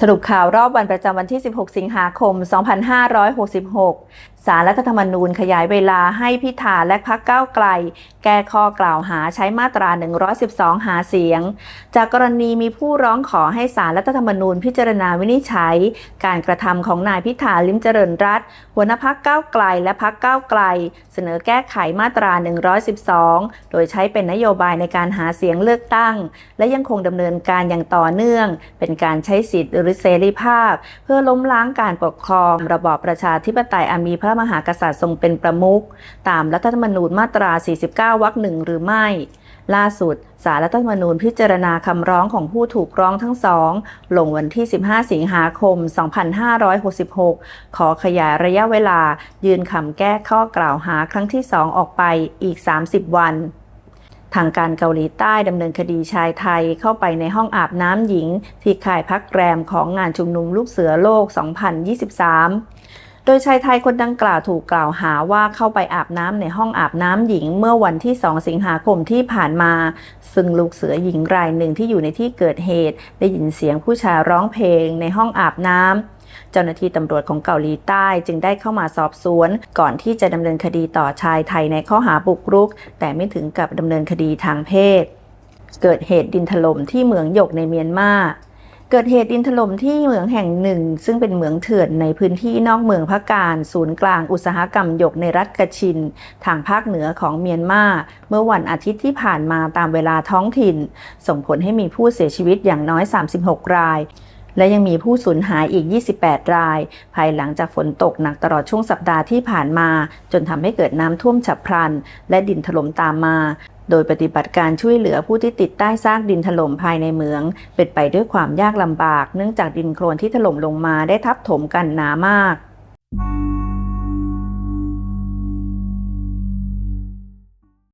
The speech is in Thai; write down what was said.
สรุปข่าวรอบวันประจำวันที่ 16 สิงหาคม 2566 สารรัฐธรรมนูญขยายเวลาให้พิธาและพักก้าวไกล แก้ข้อกล่าวหาใช้มาตรา 112 หาเสียง จากกรณีมีผู้ร้องขอให้สารรัฐธรรมนูญพิจารณาวินิจฉัย การกระทำของนายพิธาลิมเจริญรัตหัวหน้าพักก้าวไกลและพักก้าวไกล เสนอแก้ไขมาตรา 112 โดยใช้เป็นนโยบายในการหาเสียงเลือกตั้ง และยังคงดำเนินการอย่างต่อเนื่อง เป็นการใช้สิทธิหรือเสรีภาพ เพื่อล้มล้างการปกครอง ระบอบประชาธิปไตยอันมีพระมหากษัตริย์ทรงเป็นประมุขตามรัฐธรรมนูญมาตรา 49 วรรคหนึ่งหรือไม่ ล่าสุดสารรัฐธรรมนูญพิจารณาคำร้องของผู้ถูกร้องทั้งสอง ลงวันที่ 15 สิงหาคม 2566 ขอขยายระยะเวลา ยื่นคำแก้ข้อกล่าวหาครั้งที่ 2 ออกไปอีก 30 วันทางการเกาหลีใต้ดำเนินคดีชายไทยเข้าไปในห้องอาบน้ำหญิง ที่ค่ายพักแรมของงานชุมนุมลูกเสือโลก 2023 โดยชายไทยคนดังกล่าวถูกกล่าวหาว่าเข้าไปอาบน้ำในห้องอาบน้ำหญิงเมื่อวันที่ 2 สิงหาคมที่ผ่านมา ซึ่งลูกเสือหญิงรายหนึ่งที่อยู่ในที่เกิดเหตุ ได้ยินเสียงผู้ชายร้องเพลงในห้องอาบน้ำเจ้าหน้าที่ตำรวจของเกาหลีใต้จึงได้เข้ามาสอบสวน ก่อนที่จะดำเนินคดีต่อชายไทยในข้อหาบุกรุก แต่ไม่ถึงกับดำเนินคดีทางเพศ เกิดเหตุดินถล่มที่เมืองหยกในเมียนมา เกิดเหตุดินถล่มที่เหมืองแห่งหนึ่ง ซึ่งเป็นเหมืองเถื่อนในพื้นที่นอกเมืองพะการ ศูนย์กลางอุตสาหกรรมหยกในรัฐกะชิน ทางภาคเหนือของเมียนมา เมื่อวันอาทิตย์ที่ผ่านมาตามเวลาท้องถิ่น ส่งผลให้มีผู้เสียชีวิตอย่างน้อย 36 ราย และยังมีผู้สูญหายอีก 28 ราย ภายหลังจากฝนตกหนักตลอดช่วงสัปดาห์ที่ผ่านมา จนทำให้เกิดน้ำท่วมฉับพลัน และดินถล่มตามมา โดยปฏิบัติการช่วยเหลือผู้ที่ติดใต้ซากดินถล่มภายในเมือง เป็นไปด้วยความยากลำบาก เนื่องจากดินโคลนที่ถล่มลงมาได้ทับถมกันหนามาก